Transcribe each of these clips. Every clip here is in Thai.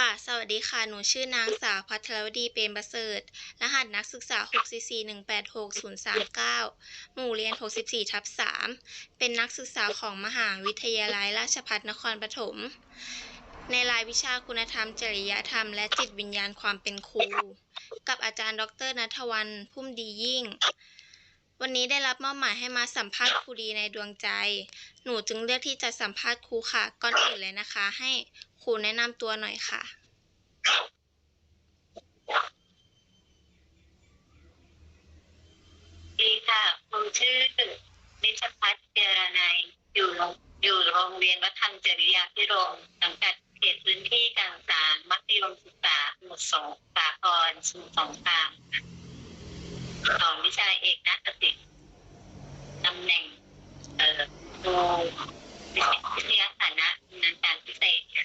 ค่ะ สวัสดีค่ะ หนูชื่อนางสาวพัทรวดีเปรมประเสริฐ รหัสนักศึกษา 644186039 หมู่เรียน 64 ทับ 3 เป็นนักศึกษาของมหาวิทยาลัยราชภัฏนครปฐม ในรายวิชาคุณธรรม จริยธรรม และจิตวิญญาณความเป็นครู กับอาจารย์ ดรนัทวันพุ่มดียิ่งวันนี้ได้รับมอบหมายให้มาสัมภาษณ์ครูดีในดวงใจ หนูจึงเลือกที่จะสัมภาษณ์ครูค่ะ ก่อนอื่นเลยนะคะ ให้ ครูแนะนำตัวหน่อยค่ะ ดีค่ะครูชื่อนิชพัฒน์เจรนัยอยู่โรงอยู่โรงเรียนวัฒนจริยาพิรมสังกัดเขตพื้นที่กลางสารมัธยมศึกษาสมุทรสงสาครสมุทรสงครามสอนวิชาเอกนักศิลป์ตำแหน่ง เอ่อครูวิทยาฐานะนันการพิเศษค่ะ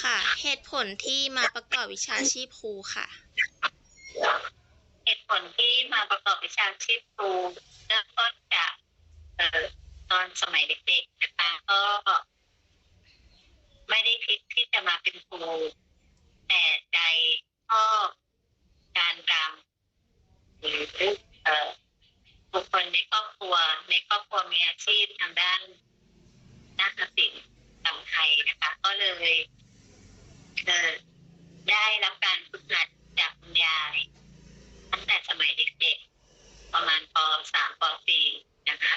ค่ะ เหตุผ ลที่มาประกอบวิชาชีพครูค่ะ เหตุผลที่มาประกอบวิชาชีพครูเริ่มต้นจากเออตอนสมัยเด็กๆนะคะก็ไม่ได้คิดที่จะมาเป็นครูแต่ใจชอบการรำหรือเอ่อบุคคลในครอบครัว ในครอบครัวมีอาชีพทางด้านนาฏศิลป์รำไทยนะคะ ก็เลย เออได้รับการฝึกหัดจากคุณยาย ตั้งแต่สมัยเด็กๆ ประมาณป .3 ป .4 นะคะ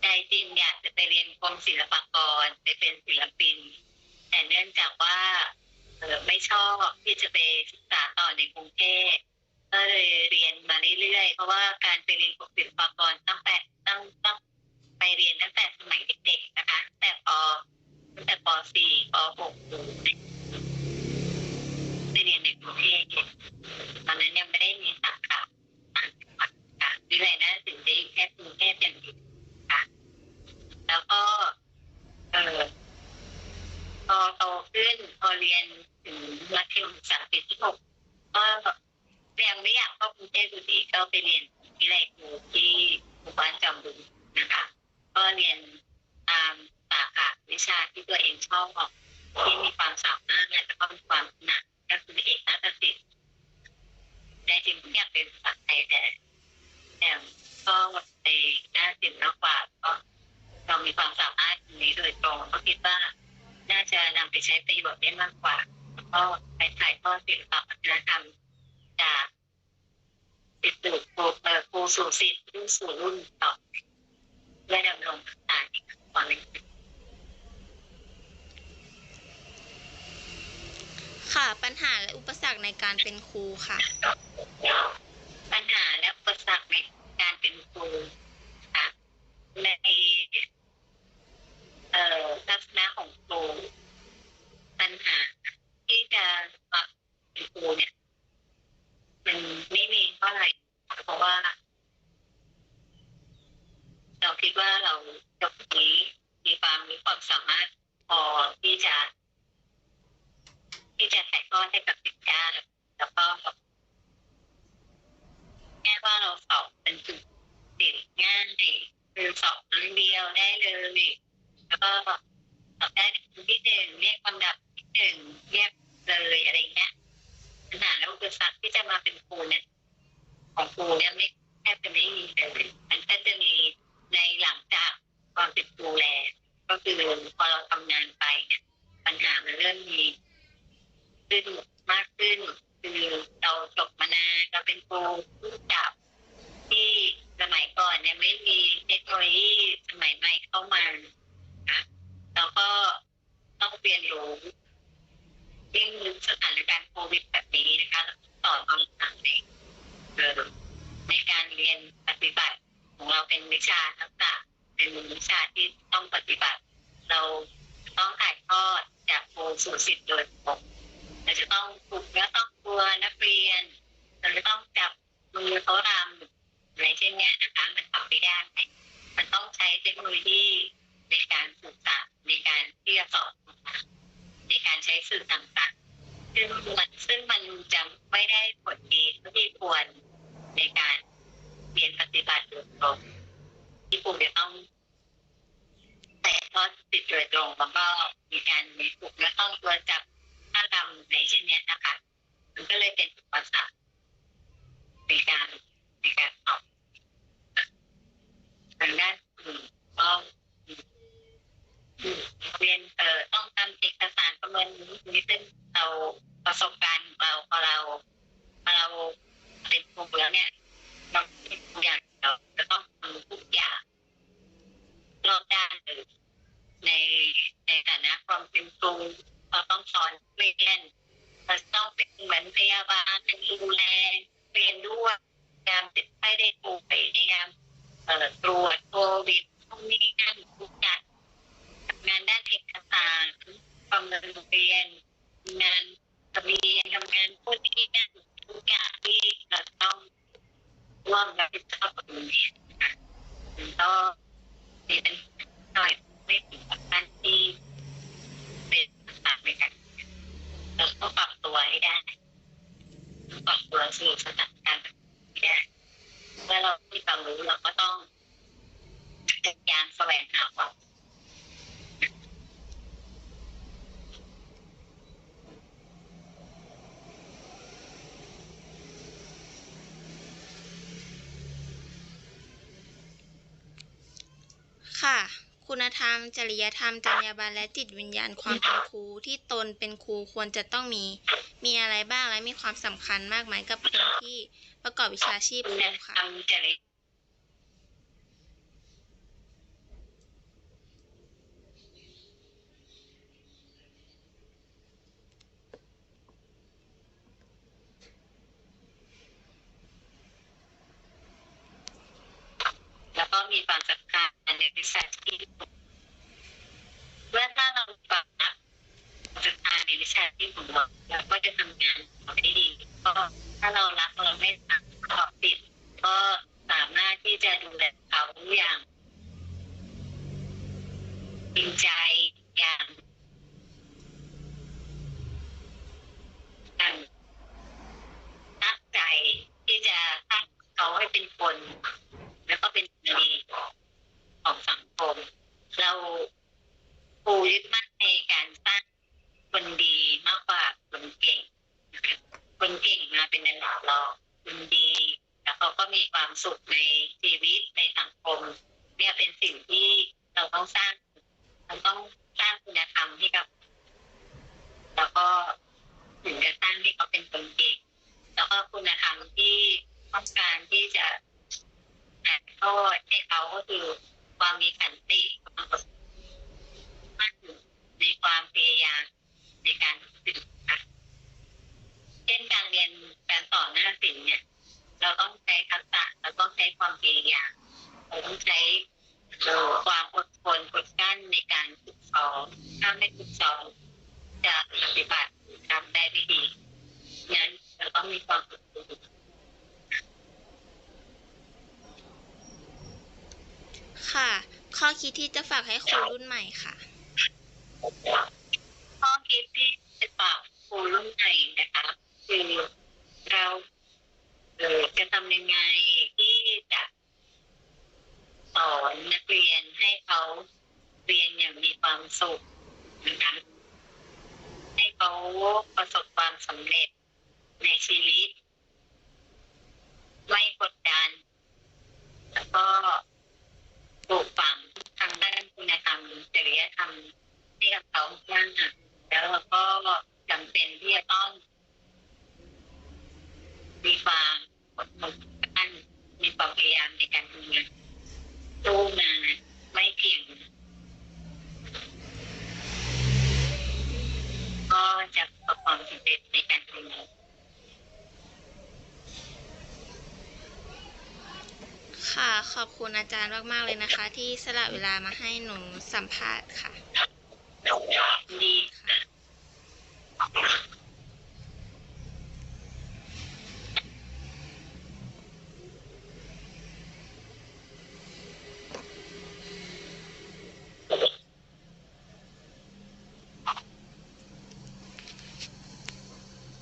ใจจริงอยากจะไปเรียนกรมศิลปากรไปเป็นศิลปิน แต่เนื่องจากว่าเออไม่ชอบที่จะไปศึกษาต่อในกรุงเทพก็เลยเรียนมาเรื่อยๆ เพราะว่าการไปเรียนกรมศิลปากรตั้งแต่ตั้งตั้งไปเรียนตั้งแต่สมัยเด็กๆนะคะ แต่ปตั้งแต่ป .4 ป .6 ในกรุงเทพตอนนั้นยังไม่ได้มีสาขาต่างจังหวัดค่ะวิเลยนะถึงได้แค่กรุงเทพอย่างเดียวค่ะ แล้วก็เออพอโตขึ้นพอเรียนถึงมัธยมศึกษาปีที่หกก็ยังไม่อยากเข้ากรุงเทพอยู่ดีก็ไปเรียนวิเลยครูที่หมู่บ้านจอมบึงนะคะ ก็เรียนตามสาขาวิชาที่ตัวเองชอบที่มีความสามารถและก็มีความถนัดก็คือเอกนาฏศิลป์ ในจริงผมอยากเป็นภาษาไทยแต่แต่ก็ในด้านศิลป์มากกว่าก็เรามีความสามารถตรงนี้โดยตรงก็คิดว่า น่าจะนำ ไปใช้ประโยชน์ได้มากกว่า แล้วก็ไปถ่ายทอดศิลปะวัฒนธรรมจากศิษย์สู่ครูเอ่อครูสู่ศิษย์รุ่นสู่รุ่นต่อเพื่อดำรงสานอีกความเป็นค่ะปัญหาและอุปสรรคในการเป็นครูค่ะ ปัญหาและอุปสรรคในการเป็นครูค่ะในเอ่อลักษณะของครูปัญหาที่จะมาเป็นครูเนี่ย มันไม่มีเท่าไหร่ เพราะว่า เราคิดว่าเราจบนี้มีความมีความสามารถพอที่จะ ที่จะถ่ายทอดให้กับเด็กได้แล้วก็ แค่ว่าเราสอบเป็นจุดติดง่ายคือ สอบครั้งเดียวได้เลยแล้วก็สอบได้ที่หนึ่งเรียกลำดับที่หนึ่งเรียกเลยอะไรเงี้ยปัญหาแล้วอุปสรรคที่จะมาเป็นครูเนี่ยของครูเนี่ยไม่แทบจะไม่มีเลยมันก็จะมีในหลังจากความเป็นครูแล้วก็คือพอเราทำงานไปเนี่ยปัญหามันเริ่มมีขึ้นมากขึ้น คือเราจบมานานเราเป็นครูผู้จับที่ สมัยก่อนเนี่ยไม่มีเทคโนโลยีสมัยใหม่เข้ามาค่ะแล้วก็ต้องเรียนรู้ยิ่งสถานการณ์โควิดแบบนี้นะคะเราต้อต่อคำถามในเอ่อในการเรียนปฏิบัติของเราเป็นวิชาทักษะเป็นวิชาที่ต้องปฏิบัติ เราต้องถ่ายทอดจากครูสู่ศิษย์โดยตรงเราจะต้องฝึกเนื้อต้องตัวนักเรียน เราจะต้องจับมือเขารำอะไรเช่นเนี้ยนะคะ มันทำไม่ได้ มันต้องใช้เทคโนโลยีในการสื่อสารในการที่จะสอนในการใช้สื่อต่างๆ ซึ่งมันซึ่งมันจะไม่ได้ผลดีเท่าที่ควรในการเรียนปฏิ บัติโดยตรงที่นจะต้องแต่ทอดติดโดยตรงแล้วก็มีการมีปลุกและต้องตัวจับำในเช่นเนี้ยนะคะมันก็เลยเป็นอุปสรรคในการในการสอบทางด้านอื่นก็เรียนเอ่อต้องทำเอกสารประเมินนี้ซึ่งเราประสบการณ์ของเราพอเราพอเราเป็นครูแล้วเนี่ยเราเป็นทุกอย่างเราจะต้องทำทุกอย่างรอบด้านเลยในในฐานะ ความเป็นครูเราต้องสอนเรียนเราต้องเป็นเหมือนพยาบาลเป็นดูแลเรียนด้วยยามเจ็บไข้ได้ป่วยยามตรวจโควิดพวกนี้นั่นทุกอย่างงานด้านเอกสารประเมินเรียนงานทะเบียนทำงานพูดที่นั่นทุกอย่างที่เราต้องร่วมรับผิดชอบกับตรงนี้นก็เป็นอยไม่ถึงกับการที่เป็นภาษาในการเราต้องปรับตัวให้ได้ต้องปรับตัวสู่สถานการณ์แบบนี้ให้ได้เมื่อเรามีความรู้เราก็ต้องพยายามแสวงหาความ ค่ะ คุณธรรม จริยธรรม จรรยาบรรณและจิตวิญญาณความเป็นครูที่ตนเป็นครูควรจะต้องมี มีอะไรบ้างและมีความสำคัญมากไหมกับคนที่ประกอบวิชาชีพครูค่ะ จริยแล้วก็มีความสำ คัญในวิชาชีพเมื่อถ้าเราปรับนะสำคัญในวิชาชีพของเราเราก็จะทำงานได้ดีก็ถ้าเรารักเราไม่ทำขอบติด ก็สามารถที่จะดูแลเขาอย่างจริงใจอย่างตั้งใจที่จะสร้างเขาให้เป็นคน แล้วก็เป็นคนดีของสังคม เราปูยึดมั่นในการสร้างคนดีมากกว่าคนเก่งนะคะคนเก่งมาเป็นอันดับรองคนดี แล้วเขาก็มีความสุขในชีวิตในสังคม เนี่ยเป็นสิ่งที่เราต้องสร้างเราต้องสร้างคุณธรรมให้กับ แล้วก็ถึงจะสร้างให้เขาเป็นคนเก่ง แล้วก็คุณธรรมที่ต้องการที่จะถ่ายทอดให้เขาก็คือความมีขันติความอดทนมั่นในความพยายามในการศึกษาเช่นการเรียนการสอนหน้าศิลป์เนี่ย เราต้องใช้ทักษะเราต้องใช้ความพยายามเราต้องใช้เอ่อความอดทนอดกลั้นในการฝึกซ้อมถ้าไม่ฝึกซ้อมจะปฏิบัติทำได้ไม่ดีงั้นเราต้องมีความอดทน ค่ะ ข้อ คิดที่จะฝากให้ครูรุ่นใหม่ค่ะ ข้อคิดที่จะฝากครูรุ่นใหม่นะคะคือเราเอ่อจะทำยังไงที่จะสอนนักเรียนให้เขาเรียนอย่างมีความสุขนะคะให้เขาประสบความสำเร็จในชีวิต ไม่กดดัน แล้วก็ปลูกฝังทางด้านคุณธรรมจริยธรรมให้กับเขาบ้างค่ะแล้วเราก็จำเป็นที่จะต้อง มีความอดทนอันมีความพยายามในการทำงานสู้มาไม่เพียงก็จะประสบความสำเร็จในการทำงาน ขอบคุณอาจารย์มาก ๆ เลยนะคะ ที่สละเวลามาให้หนูสัมภาษณ์ค่ะ ดี